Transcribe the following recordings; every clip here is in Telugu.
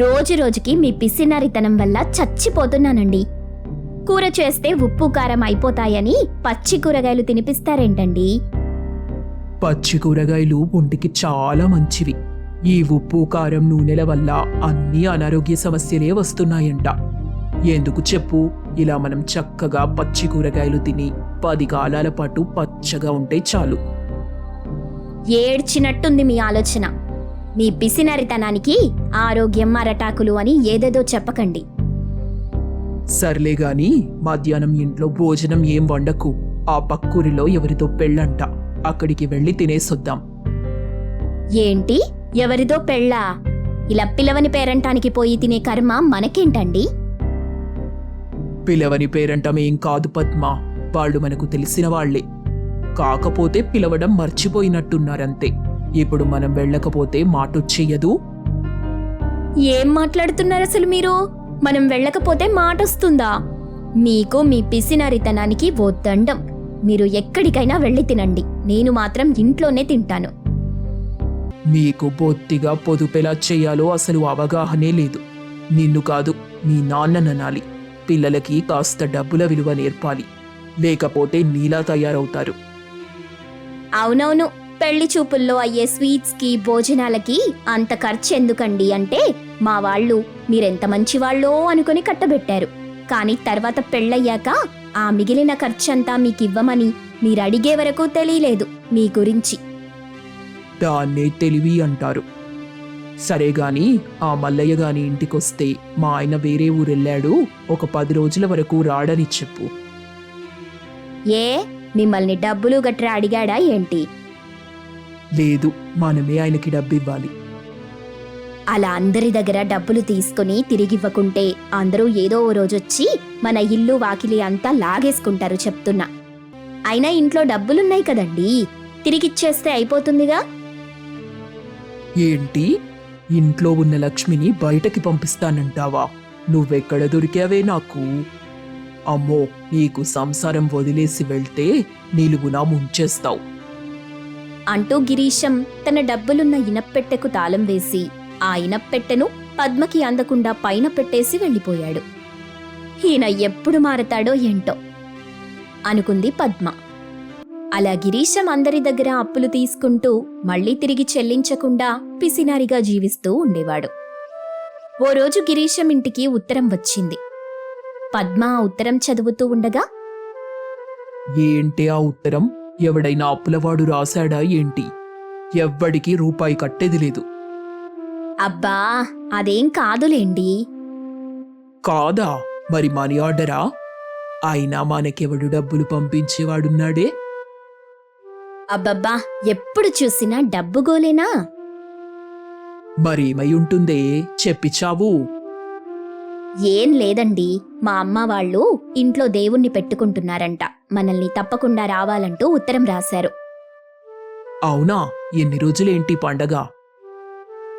రోజు రోజుకి మీ పిసినరితనం వల్ల చచ్చిపోతున్నానండి. కూర చేస్తే ఉప్పు కారం అయిపోతాయని పచ్చి కూరగాయలు తినిపిస్తారేంటండి? పచ్చి కూరగాయలు ఒంటికి చాలా మంచివి. ఈ ఉప్పు కారం నూనెల వల్ల అన్ని అనారోగ్య సమస్యలే వస్తున్నాయంట. ఎందుకు చెప్పు? ఇలా మనం చక్కగా పచ్చి కూరగాయలు తిని పది కాలాల పాటు పచ్చగా ఉంటే చాలు. ఏడ్చినట్టుంది మీ ఆలోచన. మీ పిసినరితనానికి ఆరోగ్యం అరటాకులు అని ఏదేదో చెప్పకండి. సర్లే గాని మధ్యాహ్నం ఇంట్లో భోజనం ఏం వండకు. ఆ పక్కూరిలో ఎవరితో పెళ్ళంట. అక్కడికి వెళ్ళి తినేసొద్దాం. ఏంటి? ఎవరిదో పెళ్ళా? ఇలా పిలవని పేరంటానికి పోయి తినే కర్మ మనకేంటండి? పిలవని పేరంటమేం కాదు పద్మ. వాళ్ళు మనకు తెలిసిన వాళ్ళే కాకపోతే పిలవడం మర్చిపోయినట్టున్నారంతే. ఇప్పుడు మనం వెళ్ళకపోతే మాటొచ్చేయదు ఏం మాట్లాడుతున్నారు అసలు మీరు? మనం వెళ్ళకపోతే మాటొస్తుందా? మీకు మీ పిసినరితనానికి ఓ దండం. మీరు ఎక్కడికైనా వెళ్ళి తినండి. నేను మాత్రం ఇంట్లోనే తింటాను. మీకు బొత్తిగా పొదుపెలా చేయాలో అసలు అవగాహనే లేదు. నిన్ను కాదు మీ నాన్నననాలి పిల్లలకి కాస్త డబ్బుల విలువ నేర్పాలి. లేకపోతే నీలా తయారవుతారు. అవునవును. పెళ్ళి చూపుల్లో అయ్యే స్వీట్స్కి భోజనాలకి అంత ఖర్చు ఎందుకండి అంటే మా వాళ్ళు మీరెంత మంచివాళ్ళో అనుకుని కట్టబెట్టారు. కానీ తర్వాత పెళ్ళయ్యాక ఆ మిగిలిన ఖర్చంతా మీకివ్వమని మీరు అడిగే వరకు తెలియలేదు మీ గురించి. దాన్నే తెలివి అంటారు. సరే గాని ఆ మల్లయ్య గాని ఇంటికొస్తే మా ఆయన వేరే ఊరెళ్ళాడు ఒక పది రోజుల వరకు రాడని చెప్పు. ఏ? మిమ్మల్ని డబ్బులు గట్రా అడిగాడా ఏంటి? లేదు మనమే ఆయనకి డబ్బివ్వాలి. అలా అందరి దగ్గర డబ్బులు తీసుకుని తిరిగివ్వకుంటే అందరూ ఏదో ఓ రోజొచ్చి మన ఇల్లు వాకిలి అంతా లాగేసుకుంటారు చెప్తున్నా. అయినా ఇంట్లో డబ్బులున్నాయి కదండీ తిరిగిచ్చేస్తే అయిపోతుందిగా? ఏంటి? ఇంట్లో ఉన్న లక్ష్మిని బయటకి పంపిస్తానంటావా? నువ్వెక్కడ దొరికావే నాకు? అమ్మో నీకు సంసారం వదిలేసి వెళ్తే నిలువునా ముంచేస్తావు. అంటూ గిరీశం తన డబ్బులున్న ఇనప్పెట్టెకు తాళం వేసి ఆ ఇనప్పెట్టెను పద్మకి అందకుండా పైన పెట్టేసి వెళ్ళిపోయాడు. ఈయన ఎప్పుడు మారతాడో ఏంటో అనుకుంది పద్మ. అలా గిరీశం అందరి దగ్గర అప్పులు తీసుకుంటూ మళ్ళీ తిరిగి చెల్లించకుండా పిసినారిగా జీవిస్తూ ఉండేవాడు. ఓ రోజు గిరీశం ఇంటికి ఉత్తరం వచ్చింది. పద్మ ఆ ఉత్తరం చదువుతూ ఉండగా ఏంటి ఆ ఉత్తరం? ఎవడైనా అప్పులవాడు రాశాడా ఏంటి? ఎవ్వడికి రూపాయి కట్టేది లేదు. అబ్బా అదేం కాదులేండి. కాదా? మరి మనీ ఆర్డరా? అయినా మనకెవడు డబ్బులు పంపించేవాడున్నాడే? అబ్బబ్బా ఎప్పుడు చూసినా డబ్బు గోలేనా? మరేమై ఉంటుందే? చెప్పి చావు. ఏం లేదండి. మా అమ్మ వాళ్ళు ఇంట్లో దేవుణ్ణి పెట్టుకుంటున్నారంట. మనల్ని తప్పకుండా రావాలంటూ ఉత్తరం రాశారు. అవునా? ఎన్ని రోజులేంటి పండగ?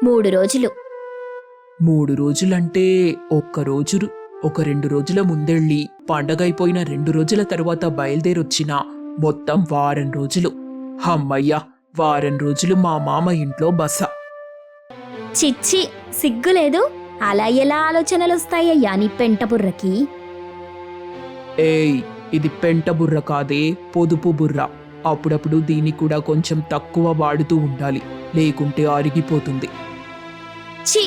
మూడు రోజులు. మూడు రోజులంటే ఒక్క రోజు ఒక రెండు రోజుల ముందెళ్ళి పండగ అయిపోయిన రెండు రోజుల తర్వాత బయలుదేరొచ్చిన మొత్తం వారం రోజులు. హమ్మయ్య వారం రోజులు మా మామ ఇంట్లో బస. చిచ్చి! సిగ్గులేదు? అలా ఎలా ఆలోచనలు వస్తాయ్యా నీ పెంట బుర్రకి? ఏయ్ ఇది పెంట బుర్ర కాదే పొదుపు బుర్ర. అప్పుడప్పుడు దీన్ని కూడా కొంచెం తక్కువ వాడుతూ ఉండాలి లేకుంటే అరిగిపోతుంది చి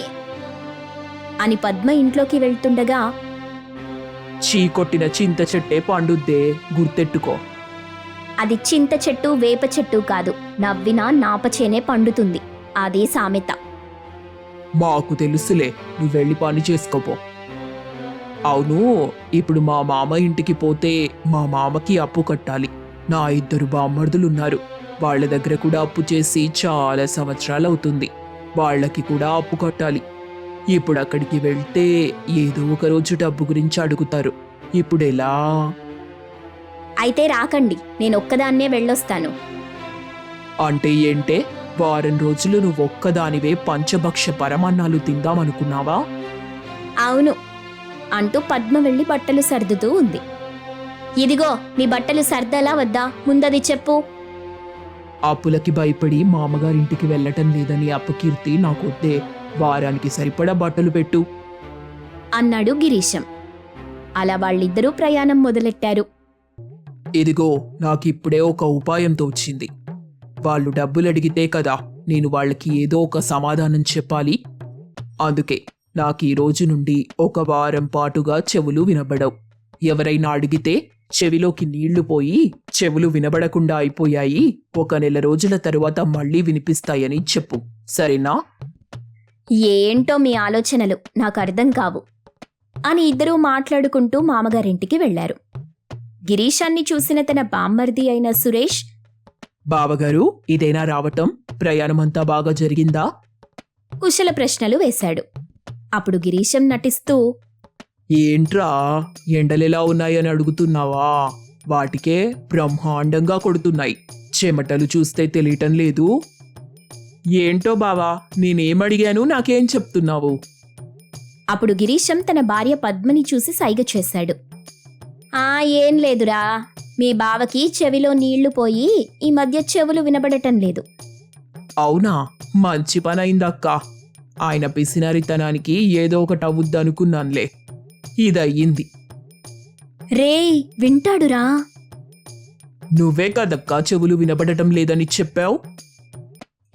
అని పద్మ ఇంట్లోకి వెళ్తుండగా చీకొట్టిన చింత చెట్టే పండుద్దే గుర్తెట్టుకో. అది చింత చెట్టు వేప చెట్టు కాదు నవ్వినా నాపచేనే పండుతుంది. అదే సామెత. మాకు తెలుసులే నువ్వు వెళ్ళి పని చేసుకోపో. అవును ఇప్పుడు మా మామ ఇంటికి పోతే మా మామకి అప్పు కట్టాలి. నా ఇద్దరు బామ్మర్దులున్నారు. వాళ్ళ దగ్గర కూడా అప్పు చేసి చాలా సంవత్సరాలు అవుతుంది వాళ్ళకి కూడా అప్పు కట్టాలి. ఇప్పుడు అక్కడికి వెళ్తే ఏదో ఒక రోజు డబ్బు గురించి అడుగుతారు. ఇప్పుడు ఎలా? అయితే రాకండి నేను ఒక్కదాన్నే వెళ్ళొస్తాను. అంటే ఏంటే? వారం రోజులు నువ్వు ఒక్కదానివే పంచభక్ష పరమాన్నాలు తిందామనుకున్నావా? అవును. అంటూ పద్మ వెళ్ళి బట్టలు సర్దుతూ ఉంది. ఇదిగో నీ బట్టలు సర్దలా వద్దా? ముందది చెప్పు. అప్పులకి భయపడి మామగారింటికి వెళ్ళటం లేదని అపకీర్తి నాకొద్దే. వారానికి సరిపడా బట్టలు పెట్టు. అన్నాడు గిరీశం. అలా వాళ్ళిద్దరూ ప్రయాణం మొదలెట్టారు. ఇదిగో నాకిప్పుడే ఒక ఉపాయం తోచింది వాళ్ళు డబ్బులు అడిగితే కదా నేను వాళ్ళకి ఏదో ఒక సమాధానం చెప్పాలి. అందుకే నాకు ఈ రోజు నుండి ఒక వారం పాటుగా చెవులు వినబడవు. ఎవరైనా అడిగితే చెవిలోకి నీళ్ళు పోయి చెవులు వినబడకుండా అయిపోయాయి. ఒక నెల రోజుల తరువాత మళ్ళీ వినిపిస్తాయని చెప్పు. సరేనా? ఏంటో మీ ఆలోచనలు నాకు అర్థం కావు అని ఇద్దరూ మాట్లాడుకుంటూ మామగారింటికి వెళ్ళారు. గిరీశాన్ని చూసిన తన బామ్మర్ది అయిన సురేష్ బావగారు ఇదేనా రావటం? ప్రయాణమంతా బాగా జరిగిందా? కుశల ప్రశ్నలు వేశాడు. అప్పుడు గిరీశం నటిస్తూ ఏంట్రా ఎండలెలా ఉన్నాయని అడుగుతున్నావా? వాటికే బ్రహ్మాండంగా కొడుతున్నాయి. చెమటలు చూస్తే తెలియటం లేదు. ఏంటో బావా నేనేమడిగాను నాకేం చెప్తున్నావు? అప్పుడు గిరీశం తన భార్య పద్మని చూసి సైగ చేశాడు. ఆ ఏం లేదురా. మీ బావకి చెవిలో నీళ్ళు పోయి ఈ మధ్య చెవులు వినబడటం లేదు. అవునా? మంచి పని అయిందక్క ఆయన పిసినారితనానికి ఏదో ఒకటి అవుద్దనుకున్నానులే. ఇదయ్యింది. రేయ్ వింటాడురా. నువ్వే కదక్కా చెవులు వినబడటం లేదని చెప్పావు?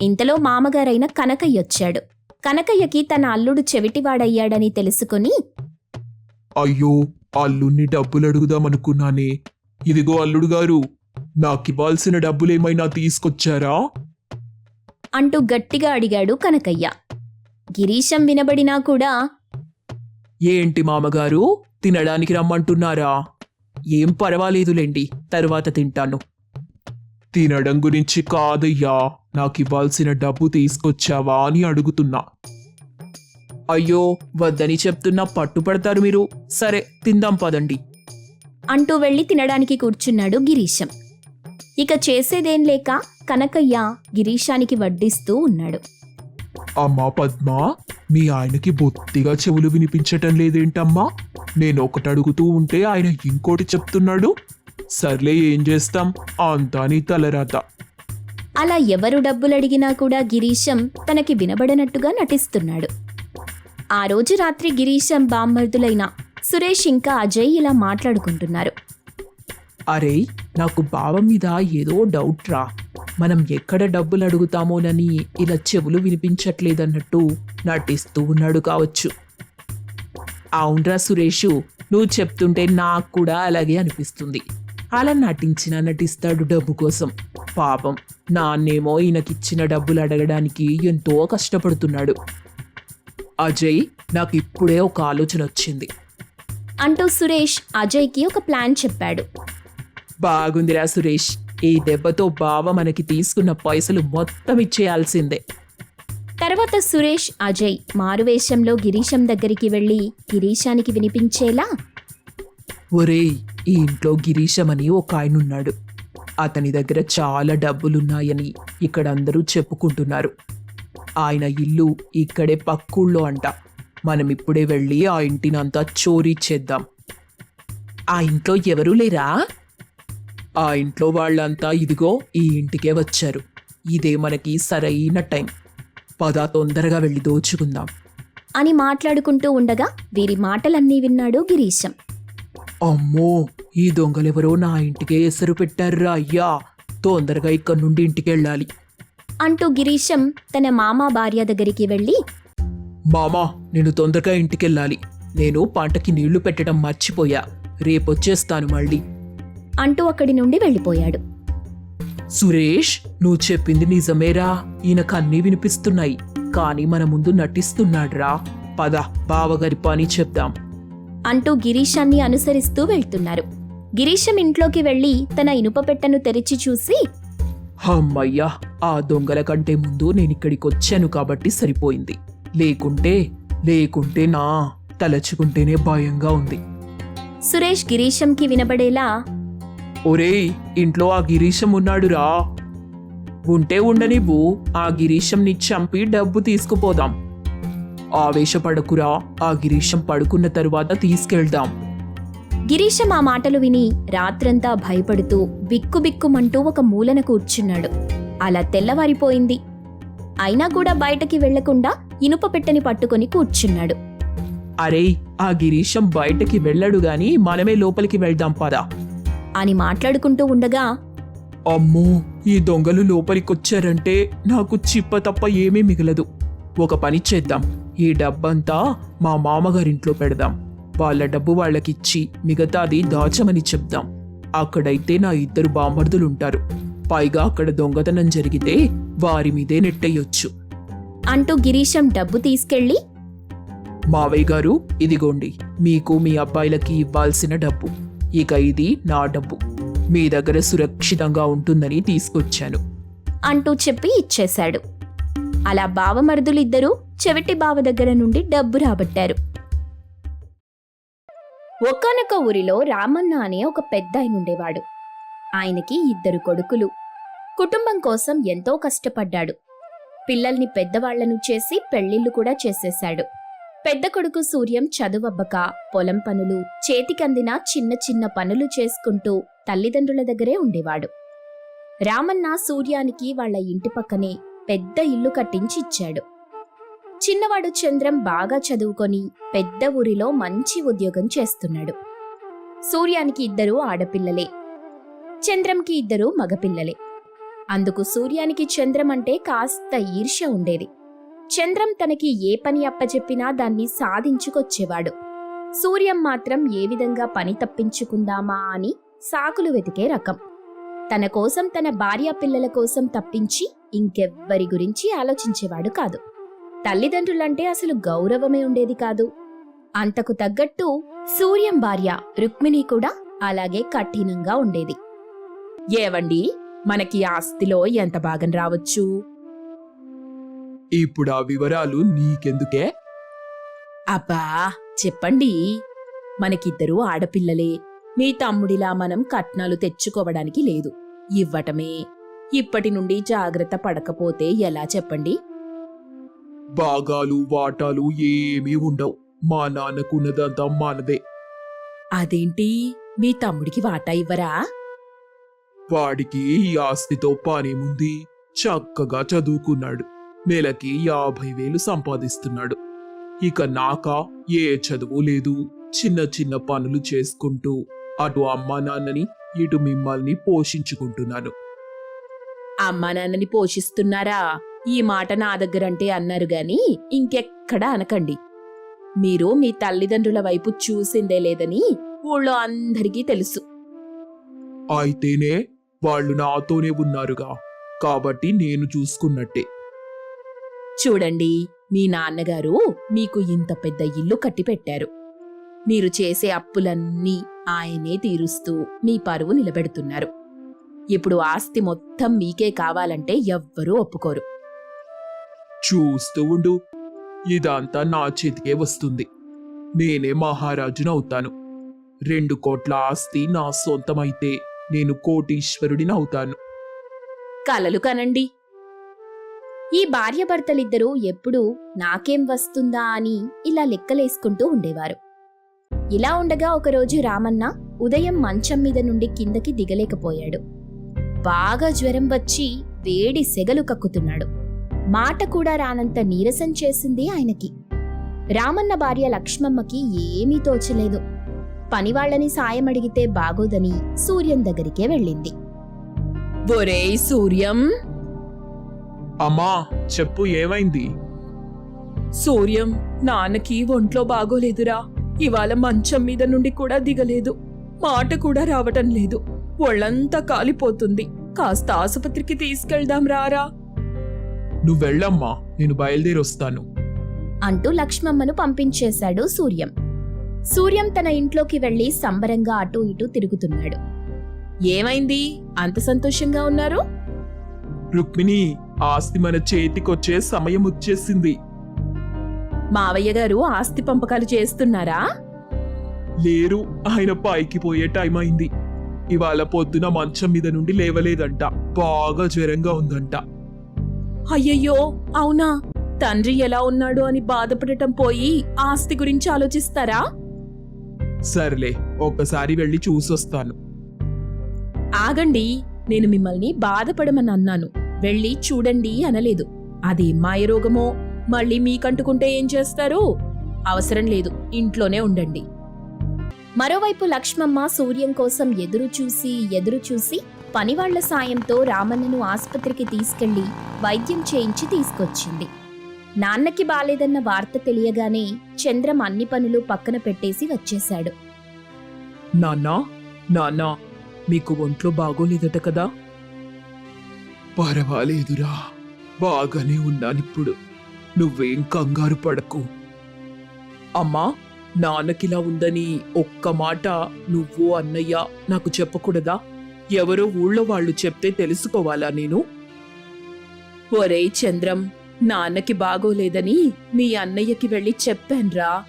ఇంతలో మామగారైన కనకయ్య వచ్చాడు. కనకయ్యకి తన అల్లుడు చెవిటివాడయ్యాడని తెలుసుకుని అయ్యో అల్లుణ్ణి డబ్బులు అడుగుదామనుకున్నానే ఇదిగో అల్లుడు గారు నాకివ్వాల్సిన డబ్బులేమైనా తీసుకొచ్చారా? అంటూ గట్టిగా అడిగాడు కనకయ్య. గిరీశం వినబడినా కూడా ఏంటి మామగారు తినడానికి రమ్మంటున్నారా? ఏం పర్వాలేదులేండి తర్వాత తింటాను. తినడం గురించి కాదయ్యా నాకివ్వాల్సిన డబ్బు తీసుకొచ్చావా అని అడుగుతున్నా. అయ్యో వద్దని చెప్తున్నా పట్టుపడతారు మీరు. సరే తిందాం పదండి. అంటూ వెళ్ళి తినడానికి కూర్చున్నాడు గిరీశం. ఇక చేసేదేం లేక కనకయ్య గిరీశానికి వడ్డిస్తూ ఉన్నాడు. అమ్మా పద్మ మీ ఆయనకి బొత్తిగా చెవులు వినిపించటం లేదేంటమ్మా? నేను ఒకటి అడుగుతూ ఉంటే ఆయన ఇంకోటి చెప్తున్నాడు. సర్లే ఏం చేస్తాం? అంతా నీ తలరాత. అలా ఎవరు డబ్బులడిగినా కూడా గిరీశం తనకి వినబడనట్టుగా నటిస్తున్నాడు. ఆ రోజు రాత్రి గిరీశం బామ్మర్దులైన సురేష్ ఇంకా అజయ్ ఇలా మాట్లాడుకుంటున్నారు. అరే నాకు బావ మీద ఏదో డౌట్ రా. మనం ఎక్కడ డబ్బులు అడుగుతామోనని ఇలా చెవులు వినిపించట్లేదన్నట్టు నటిస్తూ ఉన్నాడు కావచ్చు. అవునరా సురేషు నువ్వు చెప్తుంటే నాకు కూడా అలాగే అనిపిస్తుంది. అలా నటించినా నటిస్తాడు డబ్బు కోసం. పాపం నాన్నేమో ఈయనకిచ్చిన డబ్బులు అడగడానికి ఎంతో కష్టపడుతున్నాడు. అజయ్ నాకు ఇప్పుడే ఒక ఆలోచన వచ్చింది. అంటూ సురేష్ అజయ్కి ఒక ప్లాన్ చెప్పాడు. బాగుందిరా సురేష్. ఈ దెబ్బతో బావ మనకి తీసుకున్న పైసలు మొత్తం ఇచ్చేయాల్సిందే. తర్వాత సురేష్ అజయ్ మారువేషంలో గిరీశం దగ్గరికి వెళ్ళి గిరీశానికి వినిపించేలా ఒరేయ్ ఈ ఇంట్లో గిరీశం అని ఒక ఆయన ఉన్నాడు అతని దగ్గర చాలా డబ్బులున్నాయని ఇక్కడ అందరూ చెప్పుకుంటున్నారు. ఆయన ఇల్లు ఇక్కడే పక్కూళ్ళో అంట. మనం ఇప్పుడే వెళ్ళి ఆ ఇంటినంతా చోరీ చేద్దాం. ఆ ఇంట్లో ఎవరూ లేరా? ఆ ఇంట్లో వాళ్ళంతా ఇదిగో ఈ ఇంటికే వచ్చారు. ఇదే మనకి సరైన టైం. పద తొందరగా వెళ్ళి దోచుకుందాం. అని మాట్లాడుకుంటూ ఉండగా వీరి మాటలన్నీ విన్నాడు గిరీశం. అమ్మో ఈ దొంగలెవరో నా ఇంటికే ఎసరు పెట్టారురా అయ్యా. తొందరగా ఇక్కడి నుండి ఇంటికి వెళ్ళాలి. అంటూ గిరీశం తన మామ భార్య దగ్గరికి వెళ్ళి మామా నేను తొందరగా ఇంటికి వెళ్ళాలి నేను పంటకి నీళ్ళు పెట్టడం మర్చిపోయా. రేపొచ్చేస్తాను మళ్ళీ. అంటూ అక్కడి నుండి వెళ్ళిపోయాడు. సురేష్ నువ్వు చెప్పింది నిజమేరా? ఈయనకు అన్నీ వినిపిస్తున్నాయి. కానీ మన ముందు నటిస్తున్నాడురా. పద బావగారి పని చెప్దాం. అంటూ గిరీశాన్ని అనుసరిస్తూ వెళ్తున్నారు. గిరీశం ఇంట్లోకి వెళ్ళి తన ఇనుప పెట్టెను తెరిచి చూసి అమ్మయ్యా ఆ దొంగల కంటే ముందు నేను ఇక్కడికి వచ్చాను కాబట్టి సరిపోయింది. లేకుంటే లేకుంటే నా తలచుకుంటేనే భయంగా ఉంది. సురేష్ గిరీశంకి వినబడేలా ఒరేయ్ ఇంట్లో ఆ గిరీశం ఉన్నాడురా. ఉంటే ఉండనివ్వు ఆ గిరీశంని చంపి డబ్బు తీసుకుపోదాం. ఆవేశపడకురా ఆ గిరీశం పడుకున్న తరువాత తీసుకెళ్దాం. గిరీశం ఆ మాటలు విని రాత్రంతా భయపడుతూ బిక్కుబిక్కుమంటూ ఒక మూలన కూర్చున్నాడు. అలా తెల్లవారిపోయింది. అయినా కూడా బయటకి వెళ్ళకుండా ఇనుప పెట్టెని పట్టుకొని కూర్చున్నాడు. అరే ఆ గిరీశం బయటకి వెళ్ళడు గాని మనమే లోపలికి వెళ్దాం పదా. అని మాట్లాడుకుంటూ ఉండగా అమ్మో ఈ దొంగలు లోపలికొచ్చారంటే నాకు చిప్ప తప్ప ఏమీ మిగలదు. ఒక పని చేద్దాం. ఈ డబ్బంతా మా మామగారింట్లో పెడదాం. వాళ్ళ డబ్బు వాళ్ళకిచ్చి మిగతాది దాచమని చెప్దాం. అక్కడైతే నా ఇద్దరు బామర్దులుంటారు పైగా అక్కడ దొంగతనం జరిగితే వారి మీదే నెట్టేయొచ్చు. అంటూ గిరీశం డబ్బు తీసుకెళ్ళి మావయ్య గారు ఇదిగోండి మీకు మీ అబ్బాయిలకి ఇవ్వాల్సిన డబ్బు. ఇక ఇది నా డబ్బు. మీ దగ్గర సురక్షితంగా ఉంటుందని తీసుకొచ్చాను. అంటూ చెప్పి ఇచ్చేశాడు. అలా బావమరుదులిద్దరూ చెవిటి బావ దగ్గర నుండి డబ్బు రాబట్టారు. ఒకానొక ఊరిలో రామన్న అనే ఒక పెద్ద ఆయన ఉండేవాడు. ఆయనకి ఇద్దరు కొడుకులు. కుటుంబం కోసం ఎంతో కష్టపడ్డాడు. పిల్లల్ని పెద్దవాళ్ళను చేసి పెళ్ళిళ్ళు కూడా చేసేశాడు. పెద్ద కొడుకు సూర్యం చదువబ్బక పొలం పనులు చేతికందిన చిన్న చిన్న పనులు చేసుకుంటూ తల్లిదండ్రుల దగ్గరే ఉండేవాడు. రామన్న సూర్యానికి వాళ్ళ ఇంటి పక్కనే పెద్ద ఇల్లు కట్టించి ఇచ్చాడు. చిన్నవాడు చంద్రం బాగా చదువుకొని పెద్ద ఊరిలో మంచి ఉద్యోగం చేస్తున్నాడు. సూర్యానికి ఇద్దరు ఆడపిల్లలే. చంద్రంకి ఇద్దరు మగపిల్లలే. అందుకు సూర్యానికి చంద్రమంటే కాస్త ఈర్ష్య ఉండేది. చంద్రం తనకి ఏ పని అప్పచెప్పినా దాన్ని సాధించుకొచ్చేవాడు. సూర్యం మాత్రం ఏ విధంగా పని తప్పించుకుందామా అని సాకులు వెతికే రకం. తన కోసం తన భార్య పిల్లల కోసం తప్పించి ఇంకెవ్వరి గురించి ఆలోచించేవాడు కాదు. తల్లిదండ్రులంటే అసలు గౌరవమే ఉండేది కాదు. అంతకు తగ్గట్టు సూర్యం భార్య రుక్మిణి కూడా అలాగే కఠినంగా ఉండేది. ఏవండి? మనకి ఆస్తిలో ఎంత భాగం రావచ్చు? ఇప్పుడు ఆ వివరాలు నీకెందుకే? అబ్బా చెప్పండి. మనకిద్దరు ఆడపిల్లలే. మీ తమ్ముడిలా మనం కట్నాలు తెచ్చుకోవడానికి లేదు. ఇవ్వటమే. ఇప్పటి నుండి జాగ్రత్త పడకపోతే ఎలా చెప్పండి? భాగాలు వాటాలు ఏమీ ఉండవు. మా నాన్నకున్నదంతా మనదే. అదేంటి? మీ తమ్ముడికి వాటా ఇవ్వరా? వాడికి ఈ ఆస్తితో పనేముంది చక్కగా చదువుకున్నాడు. నెలకి యాభై వేలు సంపాదిస్తున్నాడు. ఇక నాక ఏ చదువు లేదు. చిన్న చిన్న పనులు చేసుకుంటూ అటు అమ్మా నాన్నని ఇటు మిమ్మల్ని పోషించుకుంటున్నాను. అమ్మా నాన్నని పోషిస్తున్నారా? ఈ మాట నా దగ్గరంటే అన్నారు గాని ఇంకెక్కడా అనకండి. మీరు మీ తల్లిదండ్రుల వైపు చూసిందే లేదని ఊళ్ళో అందరికీ తెలుసు. అయితేనే వాళ్ళు నాతోనే ఉన్నారుగా. కాబట్టి నేను చూసుకున్నట్టే. చూడండి మీ నాన్నగారు మీకు ఇంత పెద్ద ఇల్లు కట్టిపెట్టారు. మీరు చేసే అప్పులన్నీ ఆయనే తీరుస్తూ మీ పరువు నిలబెడుతున్నారు. ఇప్పుడు ఆస్తి మొత్తం మీకే కావాలంటే ఎవ్వరూ ఒప్పుకోరు. చూస్తూ ఉండు. ఇదంతా నా చేతికే వస్తుంది. నేనే మహారాజునవుతాను. రెండు కోట్ల ఆస్తి నా సొంతమైతే నేను కోటీశ్వరుడిని అవుతాను. కలలు కనండి. ఈ భార్యాభర్తలిద్దరూ ఎప్పుడూ నాకేం వస్తుందా అని ఇలా లెక్కలేసుకుంటూ ఉండేవారు. ఇలా ఉండగా ఒకరోజు రామన్న ఉదయం మంచం మీద నుండి కిందకి దిగలేకపోయాడు. బాగా జ్వరం వచ్చి వేడి సెగలు కక్కుతున్నాడు. మాట కూడా రానంత నీరసం చేసింది ఆయనకి. రామన్న భార్య లక్ష్మమ్మకి ఏమీ తోచలేదు. పనివాళ్ళని సాయం అడిగితే బాగోదని సూర్యం దగ్గరికే వెళ్ళింది. ఒరేయ్ సూర్యం! అమ్మా చెప్పు ఏమైంది? సూర్యం నాన్నకి ఒంట్లో బాగోలేదురా. ఇవాళ మంచం మీద నుండి కూడా దిగలేదు. మాట కూడా రావటం లేదు. ఒళ్ళంతా కాలిపోతుంది. కాస్త ఆసుపత్రికి తీసుకెళ్దాం రారా. నువ్వెళ్ళమ్మా నేను బయలుదేరి వస్తాను అంటూ లక్ష్మమ్మను పంపించేశాడు సూర్యం. సూర్యం తన ఇంట్లోకి వెళ్ళి సంబరంగా అటూ ఇటూ తిరుగుతున్నాడు. ఏమైంది? అంత సంతోషంగా ఉన్నారు? రుక్మిణి ఆస్తి మన చేతికొచ్చే సమయం వచ్చేసింది. మావయ్య గారు ఆస్తి పంపకాలు చేస్తున్నారా? లేరు. ఆయన పైకి పోయే టైం అయింది. ఇవాళ పొద్దున మంచం మీద నుండి లేవలేదంట. బాగా జ్వరంగా ఉందంట. అయ్యయ్యో అవునా? తండ్రి ఎలా ఉన్నాడు అని బాధపడటం పోయి ఆస్తి గురించి ఆలోచిస్తారా? సర్లే ఒక్కసారి వెళ్ళి చూసొస్తాను. ఆగండి నేను మిమ్మల్ని బాధపడమని అన్నాను. వెళ్ళి చూడండి అనలేదు. అది మాయరోగమో మళ్ళీ మీకంటుకుంటే ఏం చేస్తారు? అవసరం లేదు ఇంట్లోనే ఉండండి. మరోవైపు లక్ష్మమ్మ సూర్యం కోసం ఎదురు చూసి ఎదురు చూసి పనివాళ్ళ సాయంతో రామన్నను ఆసుపత్రికి తీసుకెళ్ళి వైద్యం చేయించి తీసుకొచ్చింది. నాన్నకి బాలేదన్న వార్త తెలియగానే చంద్రం అన్ని పనులు పక్కన పెట్టేసి వచ్చేశాడు. నాన్నా నాన్నా మీకు ఒంట్లో బాగోలేదట కదా? పర్వాలేదురా బాగానే ఉన్నానిప్పుడు. నువ్వేం కంగారు పడకు. అమ్మా నాన్నకిలా ఉందని ఒక్క మాట నువ్వు అన్నయ్య నాకు చెప్పకూడదా? ఎవరో ఊళ్ళో వాళ్ళు చెప్తే తెలుసుకోవాలా నేను? ఒరే చంద్రం నాన్నకి బాగోలేదని మీ అన్నయ్యకి వెళ్ళి చెప్పాన్రా.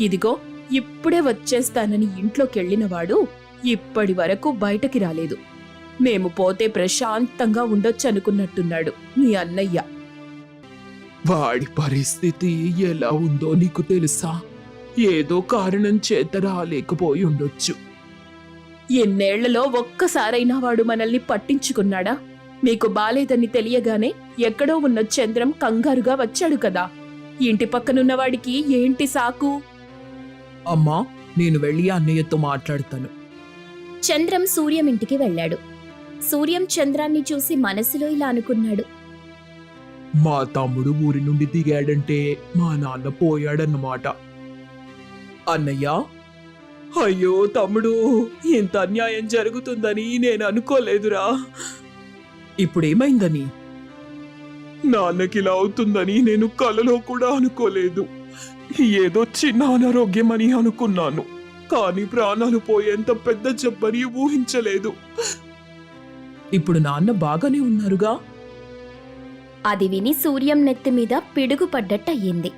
ఇదిగో ఇప్పుడే వచ్చేస్తానని ఇంట్లోకెళ్ళినవాడు ఇప్పటి వరకు బయటకి రాలేదు. మేము పోతే ప్రశాంతంగా ఉండొచ్చనుకున్నట్టున్నాడు మీ అన్నయ్య. వాడి పరిస్థితి ఎలా ఉందో నీకు తెలుసా? ఏదో కారణం చేత రాలేకపోయి ఉండొచ్చు ఎన్నేళ్ళలో ఒక్కసారైనా వాడు మనల్ని పట్టించుకున్నాడా? మీకు బాలేదని తెలియగానే ఎక్కడో ఉన్న చంద్రం కంగారుగా వచ్చాడు కదా. ఇంటి పక్కనున్నవాడికి ఏంటి సాకు? అమ్మా నేను వెళ్ళి అన్నయ్యతో మాట్లాడతాను. చంద్రం సూర్యం ఇంటికి వెళ్ళాడు. సూర్యం చంద్రాన్ని చూసి మనసులో ఇలా అనుకున్నాడు. మా తమ్ముడు ఊరి నుండి దిగాడంటే మా నాన్న పోయాడన్నమాట. అన్నయ్య అయ్యో తమ్ముడు ఇంత అన్యాయం జరుగుతుందని నేను అనుకోలేదురా. ఇప్పుడేమైందని? నాన్నకి ఇలా అవుతుందని నేను కలలో కూడా అనుకోలేదు. ఏదో చిన్న అనారోగ్యమని అనుకున్నాను. కానీ ప్రాణాలు పోయేంత పెద్ద జబ్బని ఊహించలేదు. ఇప్పుడు నాన్న బాగానే ఉన్నారుగా? అది విని సూర్యం నెత్తి మీద పిడుగు పడ్డట్టయింది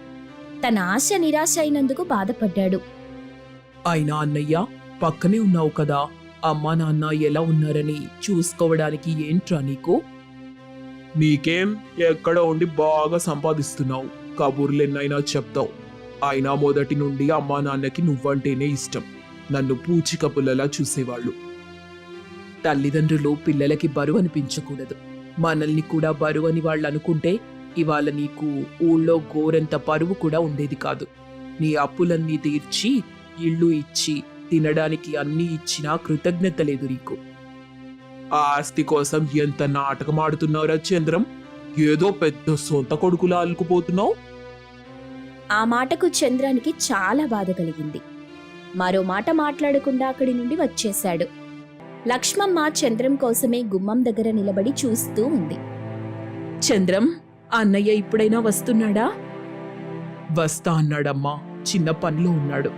తన ఆశ నిరాశ అయినందుకు బాధపడ్డాడు. అయినా అన్నయ్య పక్కనే ఉన్నావు కదా. అమ్మా నాన్న ఎలా ఉన్నారని చూసుకోవడానికి ఏంట్రా నీకు? నీకేం? ఎక్కడ ఉండి బాగా సంపాదిస్తున్నావు? కబుర్లు ఎన్నైనా చెప్తావు. అయినా మొదటి నుండి అమ్మా నాన్నకి నువ్వంటేనే ఇష్టం. నన్ను పూచిక పుల్లలా చూసేవాళ్ళు. తల్లిదండ్రులు పిల్లలకి బరువు అనిపించకూడదు. మనల్ని కూడా బరువు అని వాళ్ళు అనుకుంటే ఇవాళ నీకు ఊళ్ళో గోరంత పరువు కూడా ఉండేది కాదు. నీ అప్పులన్నీ తీర్చి ఇళ్ళు ఇచ్చి తినడానికి అన్నీ ఇచ్చినా కృతజ్ఞత లేదు నీకు. ఆ ఆస్తి కోసం ఎంత నాటకం ఆడుతున్నావురా చంద్రం? ఏదో పెద్ద సొంత కొడుకులా అల్లుకుపోతున్నావు? ఆ మాటకు చంద్రానికి చాలా బాధ కలిగింది. మరో మాట మాట్లాడకుండా అక్కడి నుండి వచ్చేశాడు. లక్ష్మమ్మ చంద్రం కోసమే గుమ్మం దగ్గర నిలబడి చూస్తూ ఉంది. చంద్రం అన్నయ్య ఇప్పుడైనా వస్తున్నాడా? వస్తా అన్నాడమ్మా చిన్న పనిలో ఉన్నాడు.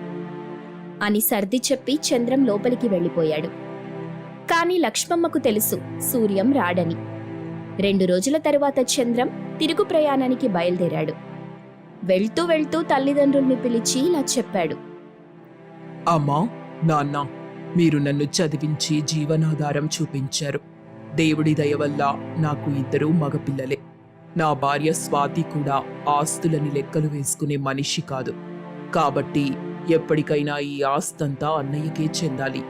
అని సర్ది చెప్పి చంద్రం లోపలికి వెళ్ళిపోయాడు. కాని లక్ష్మమ్మకు తెలుసు సూర్యం రాడని. రెండు రోజుల తరువాత చంద్రం తిరుగు ప్రయాణానికి బయలుదేరాడు. వెళ్తూ వెళ్తూ తల్లిదండ్రుల్ని పిలిచి ఇలా చెప్పాడు. అమ్మా నాన్న మీరు నన్ను చదివించి జీవనాధారం చూపించారు. దేవుడి దయ వల్ల నాకు ఇద్దరు మగపిల్లలే. నా భార్య స్వాతి కూడా ఆస్తులని లెక్కలు వేసుకునే మనిషి కాదు. కాబట్టి ఎప్పటికైనా ఈ ఆస్తంతా అన్నయ్యకే చెందాలి.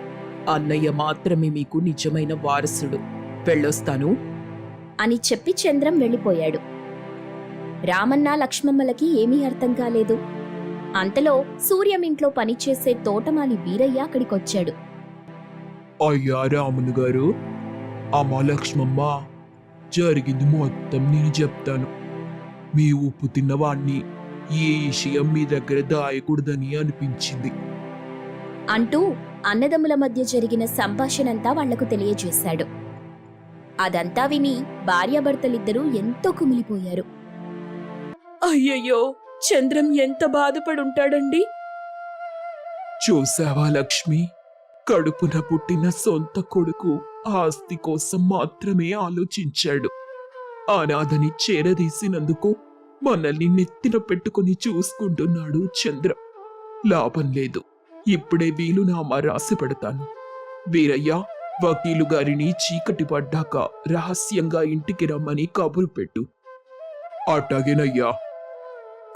అన్నయ్య మాత్రమే మీకు నిజమైన వారసుడు. వెళ్ళొస్తాను. అని చెప్పి చంద్రం వెళ్ళిపోయాడు. రామన్న లక్ష్మమ్మలకి ఏమీ అర్థం కాలేదు. అంతలో సూర్యం ఇంట్లో పనిచేసే తోటమాలి వీరయ్య అక్కడికొచ్చాడు. అయ్యా రాములు గారు అమ్మా లక్ష్మమ్మ జరిగింది మొత్తం నేను చెప్తాను. మీ ఉప్పు తిన్నవాణ్ణి ఈ విషయం మీ దగ్గర దాయకూడదని అనిపించింది. అంటూ అన్నదమ్ముల మధ్య జరిగిన సంభాషణంతా వాళ్ళకు తెలియజేశాడు. అదంతా విని భార్యాభర్తలిద్దరూ ఎంతో కుమిలిపోయారు. అయ్యయ్యో చంద్రం ఎంత బాధపడుంటాడండి? చూసావా లక్ష్మి? కడుపున పుట్టిన సొంత కొడుకు ఆస్తి కోసం మాత్రమే ఆలోచించాడు. అనాథని చేరదీసినందుకు మనల్ని నెత్తిన పెట్టుకుని చూసుకుంటున్నాడు చంద్ర. లాభం లేదు. ఇప్పుడే వీలునామా రాసి పెడతాను. వీరయ్య వకీలు గారిని చీకటి పడ్డాక రహస్యంగా ఇంటికి రమ్మని కబురు పెట్టు. అట్టాగేనయ్యా.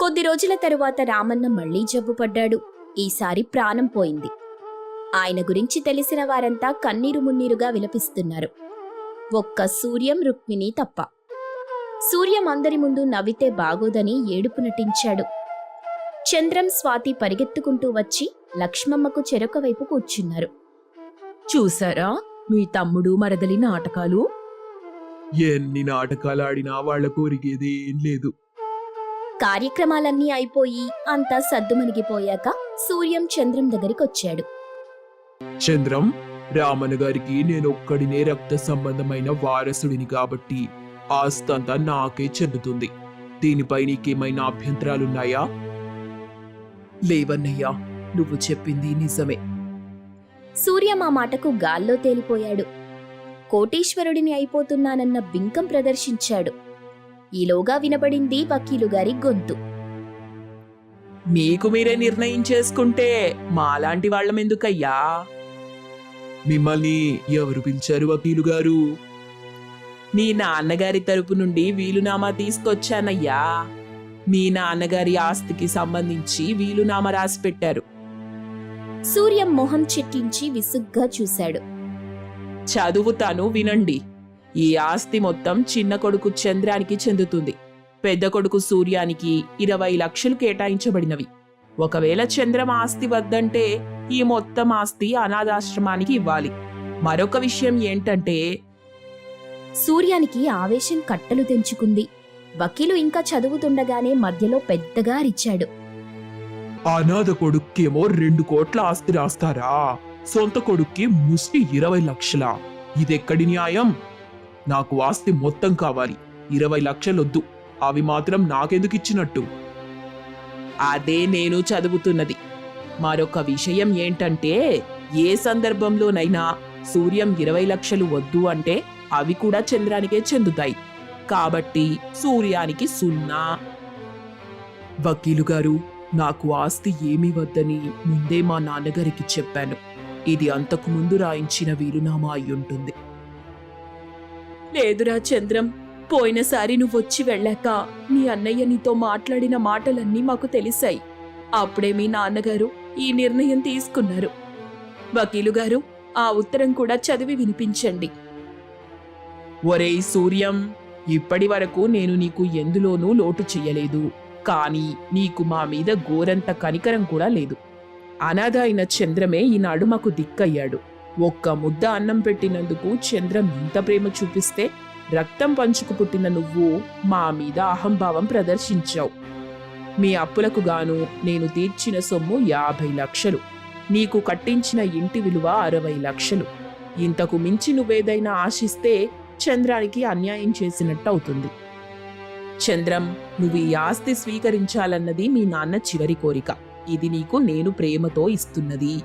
కొద్ది రోజుల తరువాత రామన్న మళ్ళీ జబ్బు పడ్డాడు ఈసారి ప్రాణం పోయింది. ఆయన గురించి తెలిసిన వారంతా కన్నీరు మున్నీరుగా విలపిస్తున్నారు. ఒక్క సూర్యం రుక్మిణి తప్ప. సూర్యం అందరి ముందు నవ్వితే బాగోదని ఏడుపు నటించాడు. చంద్రం స్వాతి పరిగెత్తుకుంటూ వచ్చి లక్ష్మమ్మకు చెరొక వైపు కూర్చున్నారు. చూసారా మీ తమ్ముడు మరదలి నాటకాలు? ఎన్ని నాటకాలు ఆడినా వాళ్ళకు ఒరిగేదేం లేదు. కార్యక్రమాలన్నీ అయిపోయి అంతా సద్దుమణిగిపోయాక సూర్యం చంద్రం దగ్గరికొచ్చాడు. చంద్రం రామన్న గారికి నేను ఒక్కడినే రక్త సంబంధమైన వారసుడిని కాబట్టి ఆస్తంతా నాకే చెందుతుంది. దీనిపై నీకేమైనా అభ్యంతరాలున్నాయా? లేవన్నయ్యా నువ్వు చెప్పింది నిజమే. సూర్యం ఆ మాటకు గాల్లో తేలిపోయాడు. కోటీశ్వరుడిని అయిపోతున్నానన్న బింకం ప్రదర్శించాడు. ఈలోగా వినబడింది వకీలు గారి గొంతు. మీకు మీరే నిర్ణయం చేసుకుంటే మాలాంటి వాళ్ళం ఎందుకయ్యా మిమ్మల్ని ఎవరు పిలిచారు వకీలు గారు? మీ నాన్నగారి తరపు నుండి వీలునామా తీసుకొచ్చానయ్యా. మీ నాన్నగారి ఆస్తికి సంబంధించి వీలునామా రాసి పెట్టారు సూర్యం మొహం చిట్లించి విసుగ్గా చూశాడు. చదువుతాను వినండి. ఈ ఆస్తి మొత్తం చిన్న కొడుకు చంద్రానికి చెందుతుంది. పెద్ద కొడుకు సూర్యానికి ఇరవై లక్షలు కేటాయించబడినవి. ఒకవేళ చంద్రం ఆస్తి వద్దంటే ఈ మొత్తం ఆస్తి అనాథాశ్రమానికి ఇవ్వాలి. మరొక విషయం ఏంటంటే సూర్యానికి ఆవేశం కట్టలు తెంచుకుంది. వకీలు ఇంకా చదువుతుండగానే మధ్యలో పెద్దగా అరిచాడు. అనాథ కొడుక్కేమో రెండు కోట్ల ఆస్తి రాస్తారా? సొంత కొడుక్కి ముష్టి ఇరవై లక్షల? ఇదెక్కడి న్యాయం? నాకు ఆస్తి మొత్తం కావాలి. ఇరవై లక్షలొద్దు. అవి మాత్రం నాకెందుకు ఇచ్చినట్టు? అదే నేను చదువుతున్నది. మరొక విషయం ఏంటంటే ఏ సందర్భంలోనైనా సూర్యం ఇరవై లక్షలు వద్దు అంటే అవి కూడా చంద్రానికే చెందుతాయి. కాబట్టి సూర్యానికి సున్నా. వకీలు గారు నాకు ఆస్తి ఏమీ వద్దని ముందే మా నాన్నగారికి చెప్పాను. ఇది అంతకు ముందు రాయించిన వీలునామా అయ్యుంటుంది లేదురా చంద్రం పోయినసారి నువ్వు వచ్చి వెళ్ళాక నీ అన్నయ్య నీతో మాట్లాడిన మాటలన్నీ మాకు తెలిసాయి. అప్పుడే మీ నాన్నగారు ఈ నిర్ణయం తీసుకున్నారు. వకీలు గారు ఆ ఉత్తరం కూడా చదివి వినిపించండి. ఒరేయ్ సూర్యం ఇప్పటి వరకు నేను నీకు ఎందులోనూ లోటు చెయ్యలేదు. కానీ నీకు మా మీద గోరంత కనికరం కూడా లేదు. అనాథ అయిన చంద్రమే ఈనాడు మాకు దిక్కయ్యాడు. ఒక్క ముద్ద అన్నం పెట్టినందుకు చంద్రం ఇంత ప్రేమ చూపిస్తే రక్తం పంచుకు పుట్టిన నువ్వు మా మీద అహంభావం ప్రదర్శించావు. మీ అప్పులకు గాను నేను తీర్చిన సొమ్ము యాభై లక్షలు. నీకు కట్టించిన ఇంటి విలువ అరవై లక్షలు. ఇంతకు మించి నువ్వేదైనా ఆశిస్తే చంద్రానికి అన్యాయం చేసినట్టు అవుతుంది చంద్రం నువ్వు ఈ ఆస్తి స్వీకరించాలన్నది మీ నాన్న చివరి కోరిక. ఇది నీకు నేను ప్రేమతో ఇస్తున్నది.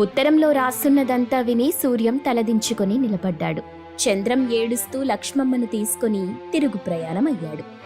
ఉత్తరంలో రాస్తున్నదంతా విని సూర్యం తలదించుకొని నిలబడ్డాడు. చంద్రం ఏడుస్తూ లక్ష్మమ్మను తీసుకుని తిరుగు ప్రయాణమయ్యాడు.